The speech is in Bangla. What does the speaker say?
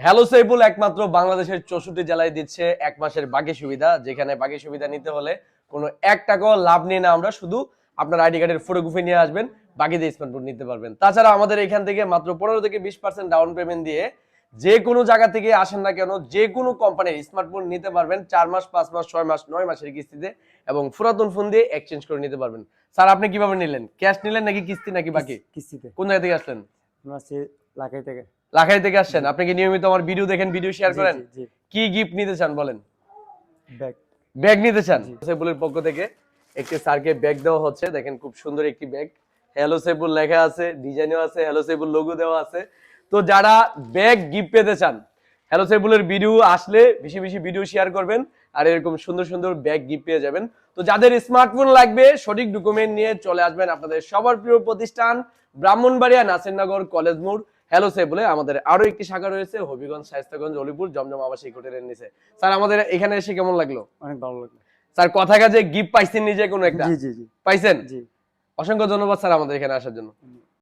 হ্যালো সাইবুল একমাত্র বাংলাদেশের চৌষট্টি জেলায় দিচ্ছে এক মাসের বাকি সুবিধা যেখানে বাকি সুবিধা নিতে হলে কোনো এক টাকাও লাভ নিয়ে না আমরা শুধু আপনার আইডি কার্ডের ফটোগ্রাফি নিয়ে আসবেন বাকি দিয়ে স্মার্টফোন নিতে পারবেন। তাছাড়া আমাদের এখান থেকে মাত্র পনেরো থেকে বিশ পার্সেন্ট ডাউন পেমেন্ট দিয়ে যে কোনো জায়গা থেকে আসেন না কেন যে কোনো কোম্পানির স্মার্টফোন নিতে পারবেন চার মাস পাঁচ মাস ছয় মাস নয় মাসের কিস্তিতে এবং পুরাতন ফোন দিয়ে এক্সচেঞ্জ করে নিতে পারবেন। স্যার আপনি কীভাবে নিলেন? ক্যাশ নিলেন নাকি কিস্তি নাকি বাকি? কিস্তিতে। কোন জায়গা থেকে আসলেন? লাখাই থেকে। লাখাই থেকে আসছেন। আপনি কি নিয়মিত আমার ভিডিও দেখেন ভিডিও শেয়ার করেন? কি গিফট নিতে চান বলেন? ব্যাগ ব্যাগ নিতে চান? সেবুলের পক্ষ থেকে একটি স্যারকে ব্যাগ দেওয়া হচ্ছে। দেখেন খুব সুন্দর একটি ব্যাগ হ্যালো সেবুল লেখা আছে ডিজাইনও আছে হ্যালো সেবুল লোগো দেওয়া আছে। তো যারা ব্যাগ গিফট পেতে চান হ্যালো সেবুলের ভিডিও আসলে বেশি বেশি ভিডিও শেয়ার করবেন আর এরকম সুন্দর সুন্দর ব্যাগ গিফট পেয়ে যাবেন। তো যাদের স্মার্টফোন লাগবে সঠিক ডকুমেন্ট নিয়ে চলে আসবেন আপনাদের সবার প্রিয় প্রতিষ্ঠান ব্রাহ্মণবাড়িয়া নাসিরনগর কলেজ মোড়। হ্যালো সে বলে আমাদের আরও একটি শাখা রয়েছে হবিগঞ্জ শায়স্তাগঞ্জ অলিপুর জমজম আবাসিক হোটেলের নিচে। স্যার আমাদের এখানে এসে কেমন লাগল? অনেক ভালো লাগল। স্যার কথা কাজে গিফট পাইছেন নিজে কোনো একটা? জি জি জি। পাইছেন? জি। অসংখ্য ধন্যবাদ স্যার আমাদের এখানে আসার জন্য।